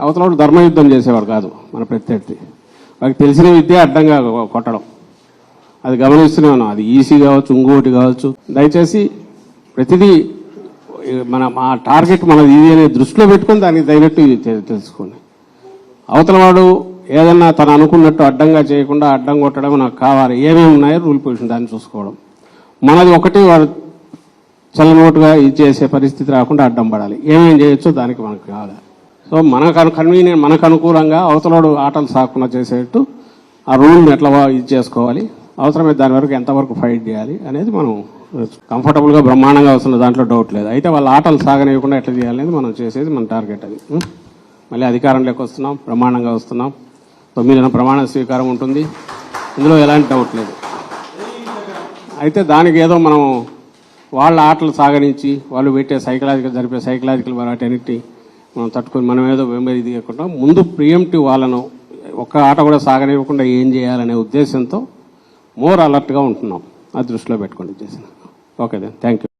అవతల ధర్మయుద్ధం చేసేవాడు కాదు మన ప్రత్యర్థి. వారికి తెలిసిన విద్య అడ్డంగా కొట్టడం. అది గమనిస్తూనే ఉన్నాం. అది ఈసీ కావచ్చు ఇంకోటి కావచ్చు. దయచేసి ప్రతిదీ మన మా టార్గెట్ మనది ఇది అనే దృష్టిలో పెట్టుకొని దానికి తగినట్టు ఇది తెలుసుకోండి. అవతల వాడు ఏదన్నా తను అనుకున్నట్టు అడ్డంగా చేయకుండా అడ్డం కొట్టడం నాకు కావాలి. ఏమేమి ఉన్నాయో రూల్ పొజిషన్ దాన్ని చూసుకోవడం. మనది ఒకటి వాడు చల్లనోటుగా ఇది చేసే పరిస్థితి రాకుండా అడ్డం పడాలి. ఏమేమి చేయొచ్చో దానికి మనకు కావాలి. సో మనకు కన్వీనియంట్ మనకు అనుకూలంగా అవతలవాడు ఆటలు సాకుండా చేసేట్టు ఆ రూల్ని ఎట్లా ఇది చేసుకోవాలి అవసరమైతే దాని వరకు ఎంతవరకు ఫైట్ చేయాలి అనేది మనం కంఫర్టబుల్గా బ్రహ్మాండంగా వస్తున్న దాంట్లో డౌట్ లేదు. అయితే వాళ్ళ ఆటలు సాగనివ్వకుండా ఎట్లా చేయాలనేది మనం చేసేది మన టార్గెట్ అది. మళ్ళీ అధికారంలోకి వస్తున్నాం బ్రహ్మాండంగా వస్తున్నాం. తొమ్మిదిన ప్రమాణ స్వీకారం ఉంటుంది ఇందులో ఎలాంటి డౌట్ లేదు. అయితే దానికి ఏదో మనం వాళ్ళ ఆటలు సాగనించి వాళ్ళు పెట్టే సైకలాజికల్ జరిపే సైకలాజికల్ వాటన్నిటి మనం తట్టుకొని మనం ఏదో వెంబడి ఇది కాకుండా ముందు ప్రియంటివ్ వాళ్ళను ఒక్క ఆట కూడా సాగనివ్వకుండా ఏం చేయాలనే ఉద్దేశంతో మోర్ అలర్ట్గా ఉంటున్నాం. అది దృష్టిలో పెట్టుకోండి చేసిన ఓకే దెన్ థ్యాంక్ యూ